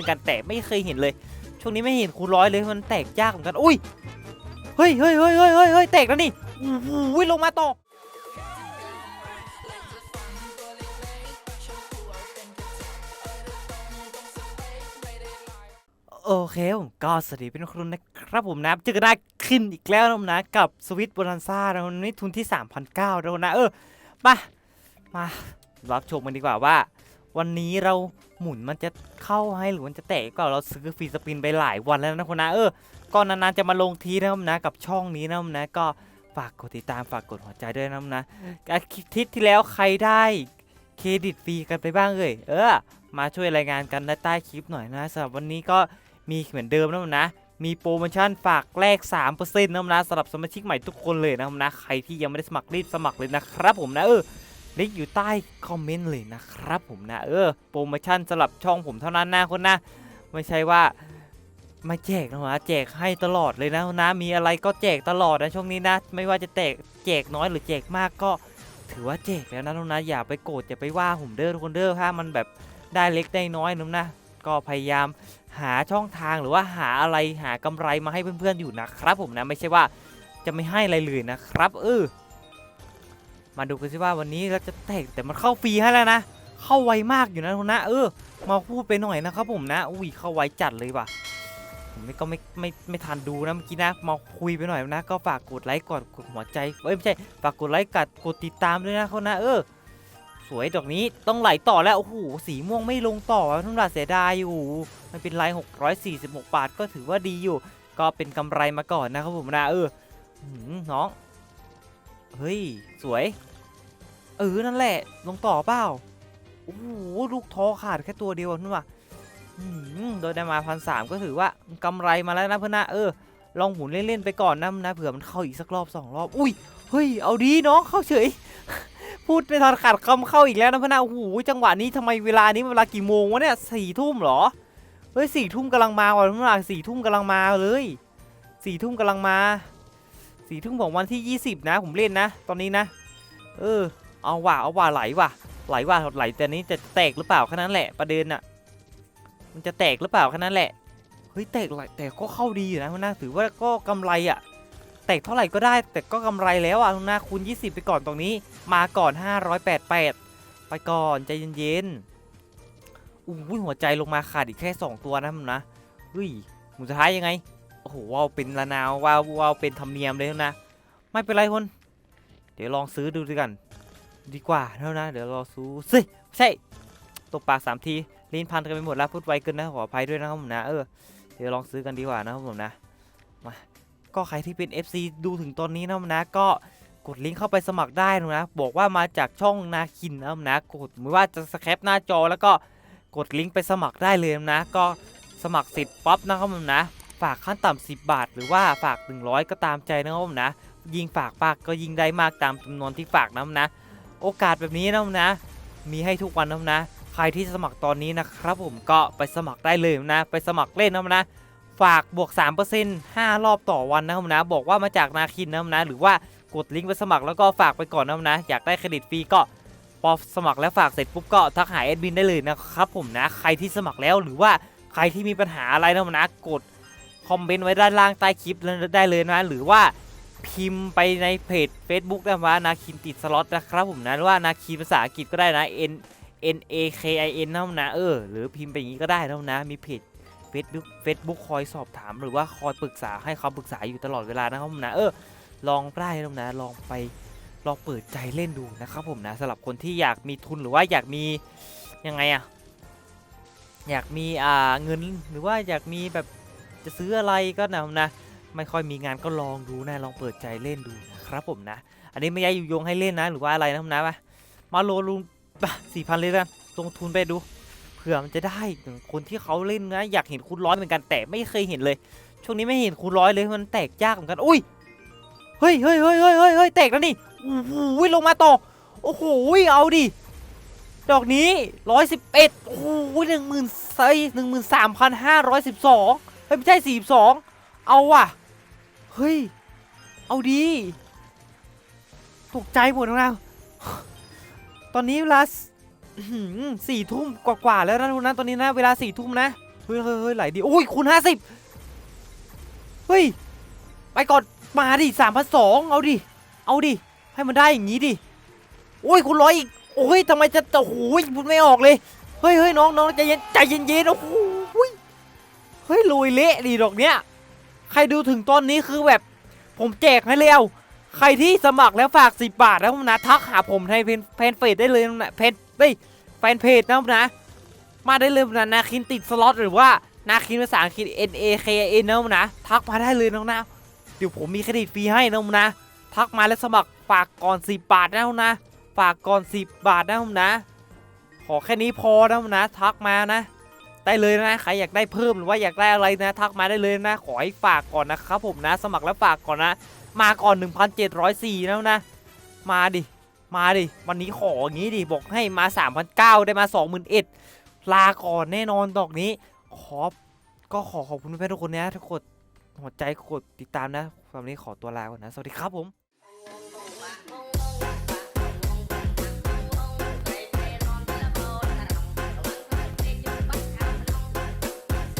มือนกันแต่ไม่เคยเห็นเลย ช่วงนี้ไม่เห็นคูณร้อยเลยมันแตกยากเหมือนกันอุ้ยเฮ้ยเฮ้ยเฮ้ยเฮ้ยเฮ้ยเฮ้ยแตกแล้วนี่โอ้โหลงมาต่อโอเคผมก็สวัสดีเป็นครูนะครับผมนะเจอกันได้ขึ้นอีกแล้วนะนะกับสวิตโบนันซ่านะวันนี้ทุนที่ 3,900แล้วนะ เออ มา มารับชมกันดีกว่าว่า วันนี้เราหมุนมันจะเข้าให้หรือมันจะแตกก็เราซื้อฟรีสปินไปหลายวันแล้วนะคุณนะเออก็นานๆจะมาลงทีนะครับนะกับช่องนี้นะผมนะก็ฝากกดติดตามฝากกดหัวใจด้วยนะผมนะอาทิตย์ที่แล้วใครได้เครดิตฟรีกันไปบ้างเอ่ยเออ มาช่วยรายงานกันใต้คลิปหน่อยนะสำหรับวันนี้ก็มีเหมือนเดิมนะผมนะมีโปรโมชั่นฝากแลก3%นะผมนะสำหรับสมาชิกใหม่ทุกคนเลยนะผมนะ ใครที่ยังไม่ได้สมัครรีบสมัครเลยนะครับผมนะเออ ลิงก์อยู่ใต้คอมเมนต์เลยนะครับผมนะ เออโปรโมชั่นสำหรับช่องผมเท่านั้นนะคนนะ ไม่ใช่ว่ามาแจกนะฮะแจกให้ตลอดเลยนะนะ มีอะไรก็แจกตลอดนะช่วงนี้นะ ไม่ว่าจะแจกแจกน้อยหรือแจกมากก็ถือว่าแจกแล้วนะทุกนะอย่าไปโกรธอย่าไปว่าผมเด้อทุกคนเด้อถ้ามันแบบได้เล็กได้น้อยนะนะ ก็พยายามหาช่องทางหรือว่าหาอะไรหากำไรมาให้เพื่อนๆอยู่นะครับผมนะไม่ใช่ว่าจะไม่ให้อะไรเลยนะครับเออ มาดูกันสิว่าวันนี้เราจะแตกแต่มันเข้าฟรีให้แล้วนะ เข้าไวมากอยู่นะทุกนะเออ มาพูดไปหน่อยนะครับผมนะ อุ้ยเข้าไวจัดเลยว่ะผมไม่ก็ไม่ไม่ไม่ทันดูนะเมื่อกี้นะมาคุยไปหน่อยนะ ก็ฝากกดไลค์กดกดหัวใจเอ้ยไม่ใช่ฝากกดไลค์กดกดติดตามด้วยนะเขานะเออ สวยดอกนี้ต้องไหลต่อแล้วโอ้โหสีม่วงไม่ลงต่อทุ่งดาเสียดายอยู่ไม่เป็นไร646 บาทก็ถือว่าดีอยู่ ก็เป็นกำไรมาก่อนนะครับผมนะเออน้อง เฮ้ย สวย เออ นั่นแหละ ลงต่อเปล่า โอ้โห ลูกท้อขาดแค่ตัวเดียวนั่นว่ะโดยได้มาพันสามก็ถือว่ากำไรมาแล้วนะเพื่อนนะเออ ลองหมุนเล่นๆไปก่อนนะนะเผื่อมันเข้าอีกสักรอบสองรอบ อุ้ย เฮ้ย เอาดีน้องเข้าเฉย พูดไม่ทันขาดคำเข้าอีกแล้วนะเพื่อนนะโอ้โห จังหวะนี้ทำไมเวลานี้เวลากี่โมงวะเนี่ยสี่ทุ่มเหรอ เฮ้ยสี่ทุ่มกำลังมาว่ะทุกท่านสี่ทุ่มกำลังมาเลยสี่ทุ่มกำลังมาสี่ทุ่มของวันที่ 20 นะ ผมเล่นนะ ตอนนี้นะ เออ เอาว่ะเอาว่ะไหลว่ะไหลว่ะไหลแต่นี้จะแตกหรือเปล่าแค่นั้นแหละประเด็นน่ะมันจะแตกหรือเปล่าแค่นั้นแหละเฮ้ยแตกไหลแต่ก็เข้าดีอยู่นะคุณนะถือว่าก็กำไรอะแตกเท่าไหร่ก็ได้ แต่ก็กำไรแล้วอะคุณนะคูณ 20 ไปก่อนตรงนี้ มาก่อน 588 ไปก่อนใจเย็นๆอุ้ยหัวใจลงมาขาดอีกแค่ 2 ตัวนะมันนะเฮ้ยหมุนสุดท้ายยังไงโอ้โหว้าวเป็นละนาวว้าวว้าวเป็นธรรมเนียมเลยนะ ไม่เป็นไรคน เดี๋ยวลองซื้อดูดีกัน ดีกว่าเท่านะเดี๋ยวรอซื้อสิใช่ตบปากสามทีลิ้นพันกันไปหมดแล้วพูดไวเกินนะขออภัยด้วยนะครับผมนะเออเดี๋ยวลองซื้อกันดีกว่านะครับผมนะมาก็ใครที่เป็น FC ดูถึงตอนนี้นะครับนะก็กดลิงก์เข้าไปสมัครได้นะบอกว่ามาจากช่องนาคินนะครับนะกดไม่ว่าจะสแคปหน้าจอแล้วก็กดลิงก์ไปสมัครได้เลยนะ ก็สมัครเสร็จปั๊บนะครับผมนะ ฝากขั้นต่ำ10 บาท หรือว่าฝาก 100 ก็ตามใจนะครับผมนะ ยิงฝากปากก็ยิงได้มากตามจำนวนที่ฝากนะนะ โอกาสแบบนี้นะครับนะ มีให้ทุกวันนะนะ ใครที่สมัครตอนนี้นะครับผมก็ไปสมัครได้เลยนะ ไปสมัครเล่นนะครับนะ ฝากบวก 3% 5 รอบต่อวันนะครับนะ บอกว่ามาจากนาคินนะนะ หรือว่ากดลิงก์ไปสมัครแล้วก็ฝากไปก่อนนะนะ อยากได้เครดิตฟรีก็พอสมัครแล้วฝากเสร็จปุ๊บก็ทักหาแอดมินได้เลยนะครับผมนะ ใครที่สมัครแล้วหรือว่าใครที่มีปัญหาอะไรนะนะ กดคอมเมนต์ไว้ด้านล่างใต้คลิปได้เลยนะ หรือว่า พิมพ์ไปในเพจ Facebook นะว่านาคินติดสล็อตนะครับผมนะหรือว่านาคินภาษาอังกฤษก็ได้นะ N N A K I N นะนะเออหรือพิมพ์ไปอย่างนี้ก็ได้นะนะมีเพจ Facebook Facebook คอยสอบถามหรือว่าคอยปรึกษาให้คำปรึกษาอยู่ตลอดเวลานะครับผมนะเออลองได้นะนะลองไปลองเปิดใจเล่นดูนะครับผมนะสำหรับคนที่อยากมีทุนหรือว่าอยากมียังไงอะอยากมีอ่าเงินหรือว่าอยากมีแบบจะซื้ออะไรก็นะนะ ไม่ค่อยมีงานก็ลองดูนะลองเปิดใจเล่นดูนะครับผมนะ อันนี้ไม่ใช่ยุยงให้เล่นนะหรือว่าอะไรนะนะมามาโลลุงสี่พันเลยกันลงทุนไปดูเผื่อมันจะได้ถึงคนที่เขาเล่นนะอยากเห็นคูณร้อยเหมือนกันแต่ไม่เคยเห็นเลย ช่วงนี้ไม่เห็นคูณร้อยเลยมันแตกยากเหมือนกันอุ้ยเฮ้ยเฮ้ยเฮ้ยเฮ้ยเฮ้ยเฮ้ยแตกแล้วนี่โอ้โหลงมาต่อโอ้โหเอาดิดอกนี้ร้อยสิบเอ็ดโอ้โหหนึ่งหมื่นไซหนึ่งหมื่นสามพันห้าร้อยสิบสองเฮ้ยไม่ใช่สี่สองเอาว่ะ เฮ้ย เอาดี ตกใจหมดแล้วตอนนี้เวลาสี่ทุ่มกว่าๆแล้วนะทุกนะตอนนี้นะ เวลาสี่ทุ่มนะเฮ้ยเฮ้ยเฮ้ยไหลดี โอ้ยคูณห้าสิบเฮ้ย ไปก่อนมาดิสามพันสองเอาดิ เอาดิ ให้มันได้อย่างนี้ดิ โอ้ยคุณร้อยอีก โอ้ยทำไมจะโอ้โหพูดไม่ออกเลย เฮ้ยเฮ้ยน้องน้องใจเย็นใจเย็นเย็นโอ้โหเฮ้ยลุยเละดีดอกเนี้ย ใครดูถึงตอนนี้คือแบบผมแจกให้แล้วใครที่สมัครแล้วฝากสิบบาทนะผมนะทักหาผมในเพนเพนเฟซได้เลยนะเพนเฮ้ยแฟนเพจนะผมนะ มาได้เลยนะนาคินติดสล็อตหรือว่านาคินภาษาอังกฤษ N A K N นะผมนะ ทักมาได้เลยน้องนะเดี๋ยวผมมีเครดิตฟรีให้นะผมนะ ทักมาแล้วสมัครฝากก่อน10บาทนะผมนะ ฝากก่อน10บาทนะผมนะ ขอแค่นี้พอนะผมนะ ทักมานะ ได้เลยนะใครอยากได้เพิ่มหรือว่าอยากได้อะไรนะ ทักมาได้เลยนะ ขอให้ฝากก่อนนะครับผมนะ สมัครแล้วฝากก่อนนะ มาก่อน 1,704นะนะ มาดิ มาดิ วันนี้ขออย่างนี้ดิ บอกให้มา 3,900 ได้มา 21,000ลาก่อนแน่นอนดอกนี้ ขอ ก็ขอขอบคุณเพื่อนทุกคนนะทุกคนหัวใจกดติดตามนะวันนี้ขอตัวลาก่อนนะ สวัสดีครับผม